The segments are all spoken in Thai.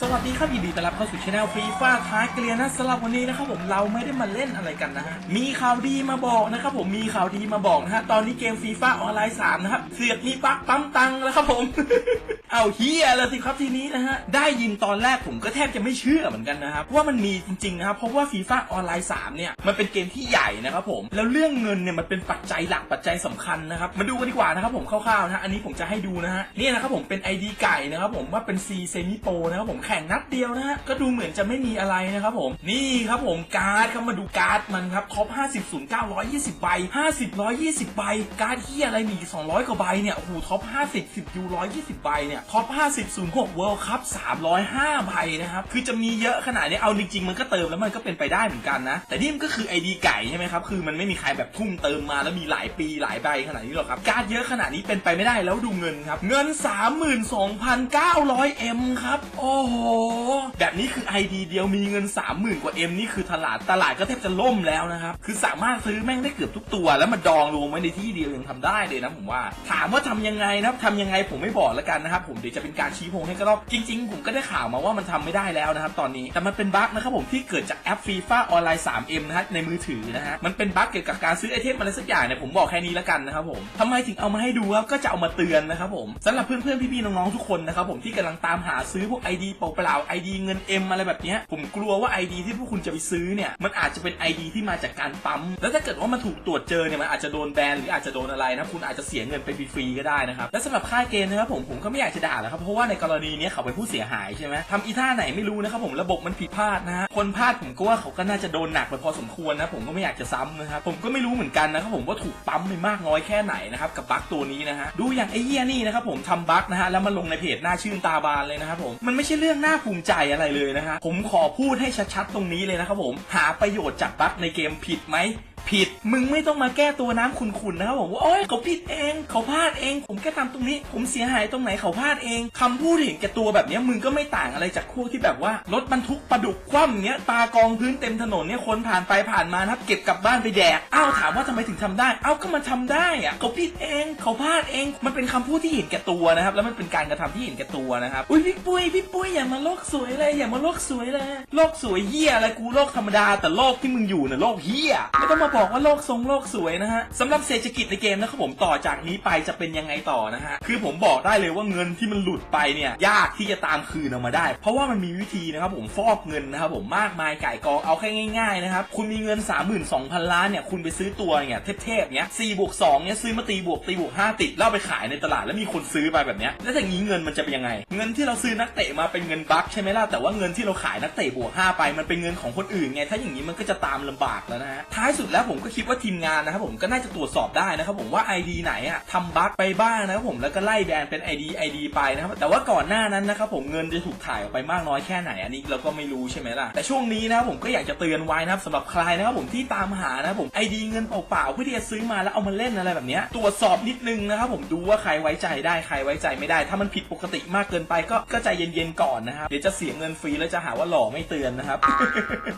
สวัสดีครับยินดีต้อนรับเข้าสู่ช anel ฟรีฟ้าท้ายเกลียนะสำหรับวันนี้นะครับผมเราไม่ได้มาเล่นอะไรกันนะฮะมีข่าวดีมาบอกนะครับผมมีข่าวดีมาบอกนะฮะตอนนี้เกมฟีฟ่าออนไลน์3นะครับเสือกมีปลั๊กปั๊มตังแล้วครับผม เอาเฮียแล้วสิครับทีนี้นะฮะ ได้ยินตอนแรกผมก็แทบจะไม่เชื่อเหมือนกันนะครับว่ามันมีจริงๆนะครับเพราะว่าฟีฟ่าออนไลน์3เนี่ยมันเป็นเกมที่ใหญ่นะครับผมแล้วเรื่องเงินเนี่ยมันเป็นปัจจัยหลักปัจจัยสำคัญนะครับมาดูกันดีกว่านะครับผมคร่าวๆนะอันนี้ผมจะให้ดูนะฮะนี่นะครับผมเป็น ID ไก่นะครับผมว่าเป็น C เซมิโปนะครับผมแข่งนัดเดียวนะฮะก็ดูเหมือนจะไม่มีอะไรนะครับผมนี่ครับผมการ์ดครับมาดูการ์ดมันครับท็อป50 09 2 0ใบ50 120ใบการ์ดเฮียอะไรมี200กว่าใบเนี่ยโอ้โหท็อป50 10ยู120ใบเนี่ยท็อป 50 06 World Cup 305ใบนะครับ คือจะมีเยอะขนาดนี้เอาจริงๆมันก็เติมแล้วมันก็เป็นไปได้เหมือนกันนะ แต่นี่มันก็คือ ID ไก่ใช่ไหมครับ คือมันไม่มีใครแบบทุ่มเติมมาแล้วมีหลายปีหลายใบขนาดนี้หรอกครับ การ์ดเยอะขนาดนี้เป็นไปไม่ได้แล้วดูเงินครับ เงิน 32,900 M ครับ โอ้โห แบบนี้คือ ID เดียวมีเงิน 30,000 กว่า M นี่คือตลาดตลาดก็แทบจะล่มแล้วนะครับ คือสามารถซื้อแม่งได้เกือบทุกตัว แล้วมาดองรวมไว้ในที่เดียวยังทำได้เลยนะผมว่า ถามว่าทำยังไงนะครับทำยังไงผมไม่บอกแล้วกันนะครับผมเดี๋ยวจะเป็นการชี้พงให้ก็รอบจริง ๆ ผมก็ได้ข่าวมาว่ามันทำไม่ได้แล้วนะครับตอนนี้แต่มันเป็นบั๊กนะครับผมที่เกิดจากแอปฟีฟ่าออนไลน์ 3M นะฮะในมือถือนะฮะมันเป็นบั๊กเกี่ยวกับการซื้อไอเทมอะไรสักอย่างเนี่ยผมบอกแค่นี้แล้วกันนะครับผมทำไมถึงเอามาให้ดูครับก็จะเอามาเตือนนะครับผมสำหรับเพื่อนๆพี่ๆน้องๆทุกคนนะครับผมที่กำลังตามหาซื้อพวก ID เปล่าๆ ID เงิน M อะไรแบบนี้ผมกลัวว่า ID ที่พวกคุณจะไปซื้อเนี่ยมันอาจจะเป็น ID ที่มาจากการปั๊ม แล้วถ้าเกิดว่ามันถูกตรวจเจอเนี่ยมันอาจจะโดนแบนหรืออาจจะโดนอะไรนะคุณอาจจะเสียเงินไปฟรีๆก็ได้นะครับและสำหรับค่ายเกมนะครับผมผมก็ไม่อยากจะด่านะครับเพราะว่าในกรณีนี้เขาเป็นผู้เสียหายใช่ไหมทำอีท่าไหนไม่รู้นะครับผมระบบมันผิดพลาดนะฮะคนพลาดผมก็ว่าเขาก็น่าจะโดนหนักไปพอสมควรนะผมก็ไม่อยากจะซ้ำนะครับผมก็ไม่รู้เหมือนกันนะครับผมว่าถูกปั๊มไปมากน้อยแค่ไหนนะครับกับบั๊กตัวนี้นะฮะดูอย่างไอ้เหี้ยนี่นะครับผมทำบั๊กนะฮะแล้วมาลงในเพจหน้าชื่นตาบานเลยนะครับผมมันไม่ใช่เรื่องน่าภูมิใจอะไรเลยนะฮะผมขอพูดให้ชัดๆตรงนี้เลยนะครับผมหาประโยชน์จากบั๊กในเกมผิดไหม ผิด มึงไม่ต้องมาแก้ตัวน้ำขุนๆนะครับผมว่าโอ๊ยเขาผิดเอง เขาพลาดเอง ผมแค่ทำตรงนี้ ผมเสียหายตรงไหนเขาพลาดเองคำพูดเห็นแก่ตัวแบบนี้มึงก็ไม่ต่างอะไรจากพวกที่แบบว่ารถบรรทุกปลาดุกคว่ำเงี้ยปลากองพื้นเต็มถนนเนี่ยคนผ่านไปผ่านมานะครับเก็บกลับบ้านไปแดกอ้าวถามว่าทำไมถึงทำได้อ้าวก็มันทำได้อะเขาผิดเองเขาพลาดเอง มันเป็นคำพูดที่เห็นแก่ตัวนะครับ แล้วมันเป็นการกระทำที่เห็นแก่ตัวนะครับอุ้ยพี่ปุ้ยพี่ปุ้ยอย่ามาโลกสวยเลยอย่ามาโลกสวยเลยโลกสวยเหี้ยอะไรกูโลกธรรมดาแต่โลกที่มึงอยู่น่ะโลกเหี้ยไม่ต้องมาบอกว่าโลกทรงโลกสวยนะฮะสำหรับเศรษฐกิจในเกมนะครับผมต่อจากนี้ไปจะเป็นยังไงต่อนะฮะคือผมบอกได้เลยว่าเงินที่มันหลุดไปเนี่ยยากที่จะตามคืนออกมาได้ เพราะว่ามันมีวิธีนะครับผมฟอกเงินนะครับผมมากมายไก่กองเอาแค่ง่ายๆนะครับคุณมีเงิน 32,000 ล้านเนี่ยคุณไปซื้อตัวเนี่ยเทพๆเนี้ย4บวก2เนี่ยซื้อมาตีบวกตีบวก5ติดแล้วเอาไปขายในตลาดแล้วมีคนซื้อไปแบบเนี้ยแล้วอย่างนี้เงินมันจะเป็นยังไง เงินที่เราซื้อนักเตะมาเป็นเงินบัคใช่ไหมล่ะแต่ว่าเงินที่เราขายนักเตะบวก5ไปมันเป็นเงินของคนอื่นไงถ้าอย่างนี้มันก็จะตามลำบากแล้วนะฮะท้ายสุดแล้วผมก็คิดว่าทีมงานนะครับผมก็น่าจะตรวจสอบได้นะครับผมว่า ID ไหนอะทำบัคไปบ้างนะครับผมแล้วก็ไล่แบนเป็น ID ID ไปนะครับแต่ว่าก่อนหน้านั้นนะครับผมเงินจะถูกถ่ายออกไปมากน้อยแค่ไหนอันนี้เราก็ไม่รู้ใช่ไหมล่ะแต่ช่วงนี้นะครับผมก็อยากจะเตือนไว้นะครับสำหรับใครนะครับผมที่ตามหานะครับผม ID เงินเปล่าๆเพื่อที่จะซื้อมาแล้วเอามาเล่นอะไรแบบเนี้ยตรวจสอบนิดนึงนะครับผมดูว่าใครไว้ใจได้ใครไว้ใจไม่ได้ ถ้ามันผิดปกติมากเกินไปก็ก็ใจเย็นๆก่อนนะครับเดี๋ยวจะเสียเงินฟรีแล้วจะหาว่าหล่อไม่เตือนนะครับ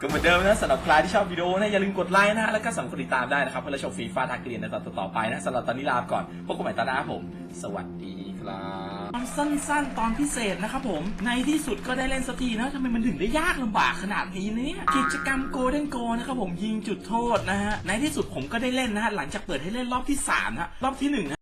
ก็เหมือนเดิมนะสำหรับใครที่ชอบวิดีโอนะอย่าลืมกดไลค์นะแล้วก็สามารัดติดตามได้นะครับเพื่อชมฟรีฟ้าทากเรียนในตอนต่อไปนะสำหรับตอนนี้ลาก่อนพบกันใหม่ตอนหน้าผม สวัสดีครับตอนสั้นๆ ตอนพิเศษนะครับผม ในที่สุดก็ได้เล่นสักทีนะทำไมมันถึงได้ยากลำบากขนาดนี้เนี่ยกิจกรรมโกลเด้นโกนะครับผมยิงจุดโทษนะฮะในที่สุดผมก็ได้เล่นนะฮะหลังจากเปิดให้เล่นรอบที่สามนะฮะรอบที่หนึ่งนะ